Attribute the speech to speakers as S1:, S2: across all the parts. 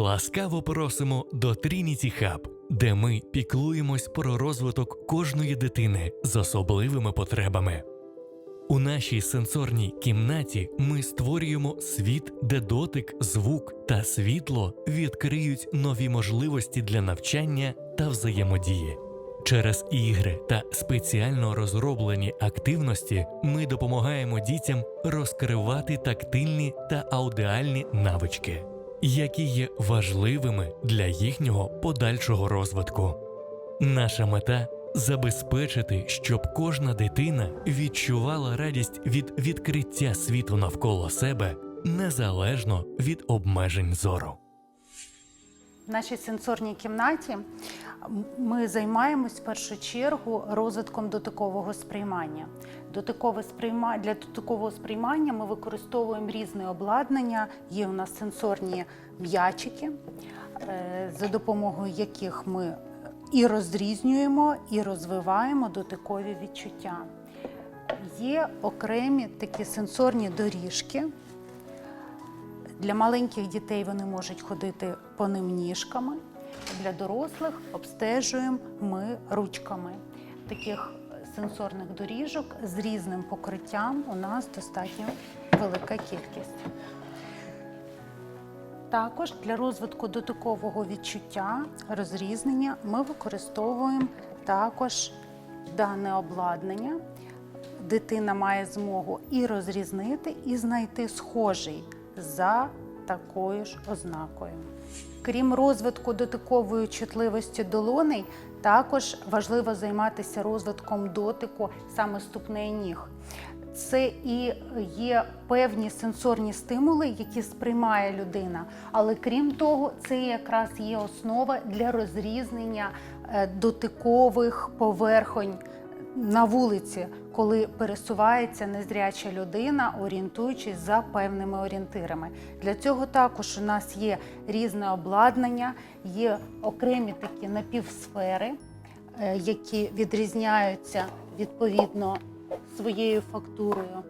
S1: Ласкаво просимо до Trinity Hub, де ми піклуємось про розвиток кожної дитини з особливими потребами. У нашій сенсорній кімнаті ми створюємо світ, де дотик, звук та світло відкриють нові можливості для навчання та взаємодії. Через ігри та спеціально розроблені активності ми допомагаємо дітям розкривати тактильні та аудіальні навички, які є важливими для їхнього подальшого розвитку. Наша мета забезпечити, щоб кожна дитина відчувала радість від відкриття світу навколо себе незалежно від обмежень зору.
S2: В нашій сенсорній кімнаті ми займаємось в першу чергу розвитком дотикового сприймання. Дотикове сприйма... Для дотикового сприймання ми використовуємо різне обладнання. Є у нас сенсорні м'ячики, е, за допомогою яких ми і розрізнюємо, і розвиваємо дотикові відчуття. Є окремі такі сенсорні доріжки. Для маленьких дітей вони можуть ходити по ним ніжками. Для дорослих обстежуємо ми ручками. Таких сенсорних доріжок з різним покриттям у нас достатньо велика кількість. Також для розвитку дотикового відчуття, розрізнення ми використовуємо також дане обладнання. Дитина має змогу і розрізнити, і знайти схожий за такою ж ознакою. Крім розвитку дотикової чутливості долоней, також важливо займатися розвитком дотику саме ступней ніг. Це і є певні сенсорні стимули, які сприймає людина. Але крім того, це якраз є основа для розрізнення е, дотикових поверхонь на вулиці, коли пересувається незряча людина, орієнтуючись за певними орієнтирами. Для цього також у нас є різне обладнання, є окремі такі напівсфери, е, які відрізняються відповідно своєю фактурою.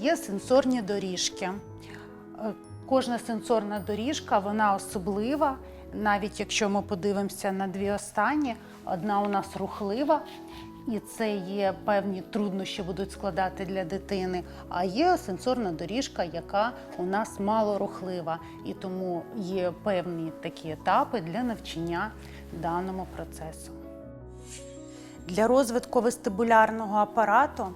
S2: Є сенсорні доріжки. Е, Кожна сенсорна доріжка вона особлива. Навіть якщо ми подивимося на дві останні, одна у нас рухлива, і це є певні труднощі будуть складати для дитини. А є сенсорна доріжка, яка у нас малорухлива, і тому є певні такі етапи для навчання даному процесу. Для розвитку вестибулярного апарату,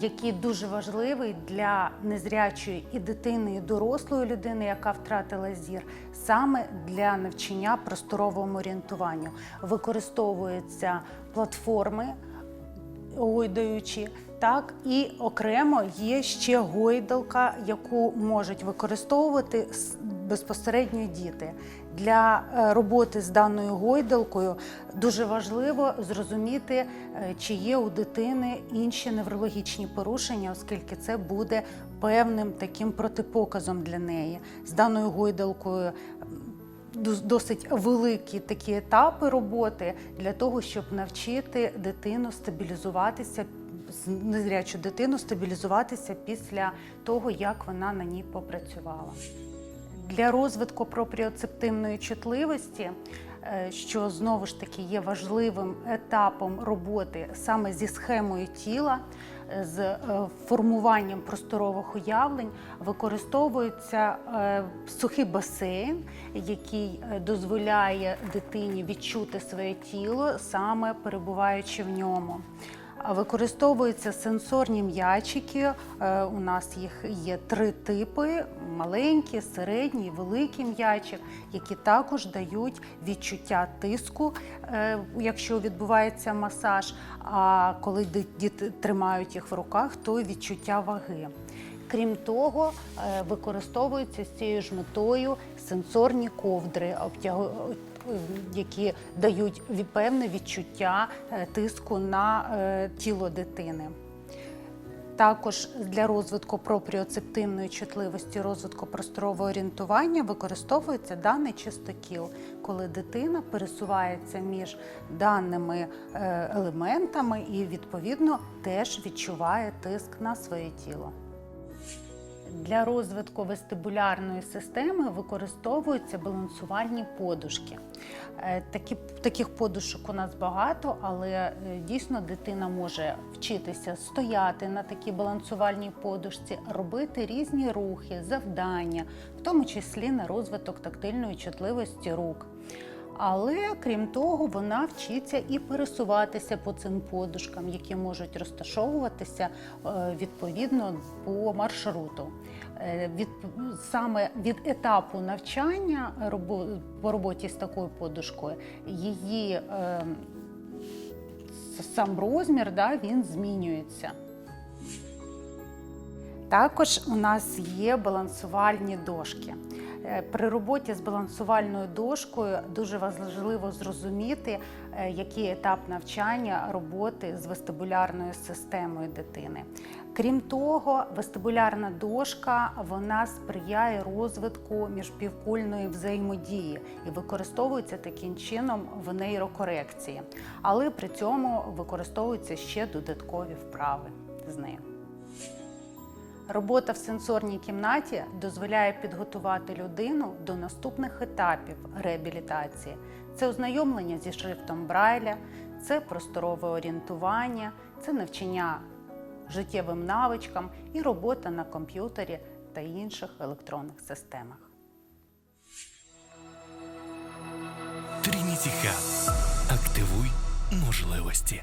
S2: який дуже важливий для незрячої і дитини, і дорослої людини, яка втратила зір, саме для навчання просторовому орієнтуванню, використовуються платформи гойдаючі. Так, і окремо є ще гойдалка, яку можуть використовувати безпосередньо діти. Для е, роботи з даною гойдалкою дуже важливо зрозуміти, е, чи є у дитини інші неврологічні порушення, оскільки це буде певним таким протипоказом для неї. З даною гойдалкою досить великі такі етапи роботи для того, щоб навчити дитину стабілізуватися, незрячу дитину стабілізуватися після того, як вона на ній попрацювала. Для розвитку пропріоцептивної чутливості, що знову ж таки є важливим етапом роботи саме зі схемою тіла, е, з е, формуванням просторових уявлень, використовується е, сухий басейн, який е, дозволяє дитині відчути своє тіло, саме перебуваючи в ньому. Використовуються сенсорні м'ячики. Е, У нас їх є три типи: маленький, середній, великий м'ячик, які також дають відчуття тиску, е, якщо відбувається масаж. А коли діти тримають їх в руках, то відчуття ваги. Крім того, е, використовуються з цією ж метою сенсорні ковдри, які дають певне відчуття е, тиску на е, тіло дитини. Також для розвитку пропріоцептивної чутливості, розвитку просторового орієнтування використовується даний чистокіл, коли дитина пересувається між даними е, елементами і відповідно теж відчуває тиск на своє тіло. Для розвитку вестибулярної системи використовуються балансувальні подушки. Е, Такі, таких подушок у нас багато, але е, дійсно дитина може вчитися стояти на такій балансувальній подушці, робити різні рухи, завдання, в тому числі на розвиток тактильної чутливості рук. Але крім того, вона вчиться і пересуватися по цим подушкам, які можуть розташовуватися е, відповідно по маршруту. Е, Від, саме від етапу навчання по роботі з такою подушкою її е, сам розмір да, він змінюється. Також у нас є балансувальні дошки. Е, При роботі з балансувальною дошкою дуже важливо зрозуміти, е, який етап навчання роботи з вестибулярною системою дитини. Крім того, вестибулярна дошка вона сприяє розвитку міжпівкульної взаємодії і використовується таким чином в нейрокорекції, але при цьому використовуються ще додаткові вправи з нею. Робота в сенсорній кімнаті дозволяє підготувати людину до наступних етапів реабілітації. Це ознайомлення зі шрифтом Брайля, це просторове орієнтування, це навчання життєвим навичкам і робота на комп'ютері та інших електронних системах.
S1: Трініті Хаб. Активуй можливості.